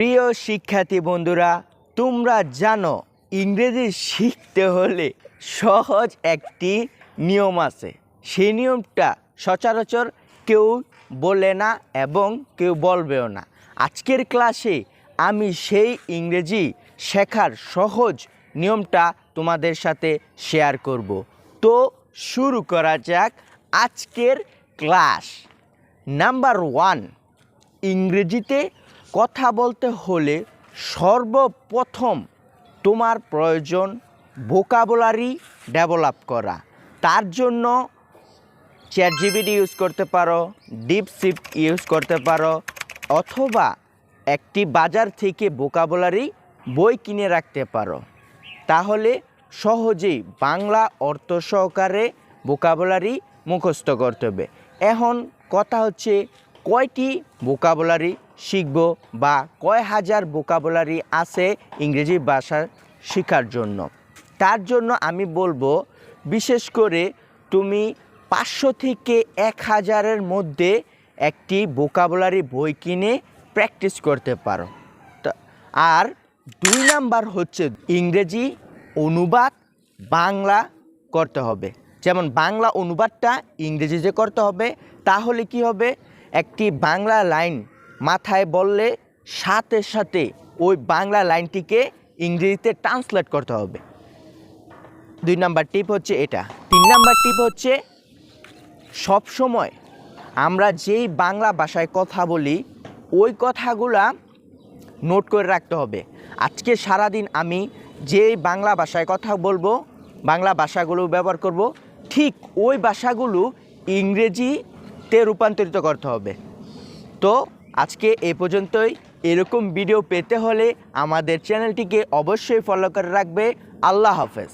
প্রিয় শিক্ষার্থী বন্ধুরা, তোমরা জানো, ইংরেজি শিখতে হলে সহজ একটি নিয়ম আছে। সেই নিয়মটা সচরাচর কেউ বলে না এবং কেউ বলবেও না। আজকের ক্লাসে আমি সেই ইংরেজি শেখার সহজ নিয়মটা তোমাদের সাথে শেয়ার করব। তো শুরু করা যাক আজকের ক্লাস। নাম্বার ওয়ান, ইংরেজিতে কথা বলতে হলে সর্বপ্রথম তোমার প্রয়োজন ভোকাবুলারি ডেভেলপ করা। তার জন্য চ্যাট জিবিডি ইউজ করতে পারো ডিপসিপ ইউজ করতে পারো, অথবা একটি বাজার থেকে ভোকাবুলারি বই কিনে রাখতে পারো। তাহলে সহজেই বাংলা অর্থ সহকারে ভোকাবুলারি মুখস্থ করতে হবে। এখন কথা হচ্ছে কয়টি ভোকাবুলারি শিখব বা কয় হাজার ভোকাবুলারি আছে ইংরেজি ভাষা শেখার জন্য। তার জন্য আমি বলব, বিশেষ করে তুমি পাঁচশো থেকে এক হাজারের মধ্যে একটি ভোকাবুলারি বই কিনে প্র্যাকটিস করতে পারো। আর দুই নাম্বার হচ্ছে ইংরেজি অনুবাদ বাংলা করতে হবে। যেমন বাংলা অনুবাদটা ইংরেজিতে করতে হবে, তাহলে কি হবে? একটি বাংলা লাইন মাথায় বললে সাথে সাথে ওই বাংলা লাইনটিকে ইংরেজিতে ট্রান্সলেট করতে হবে। দুই নাম্বার টিপ হচ্ছে এটা। তিন নাম্বার টিপ হচ্ছে, সব সময় আমরা যেই বাংলা ভাষায় কথা বলি, ওই কথাগুলা নোট করে রাখতে হবে। আজকে সারাদিন আমি যেই বাংলা ভাষায় কথা বলব, বাংলা ভাষাগুলো ব্যবহার করব, ঠিক ওই ভাষাগুলো ইংরেজিতে রূপান্তরিত করতে হবে। তো আজকে এ পর্যন্তই। এরকম ভিডিও পেতে হলে আমাদের চ্যানেলটিকে অবশ্যই ফলো করে রাখবে। আল্লাহ হাফেজ।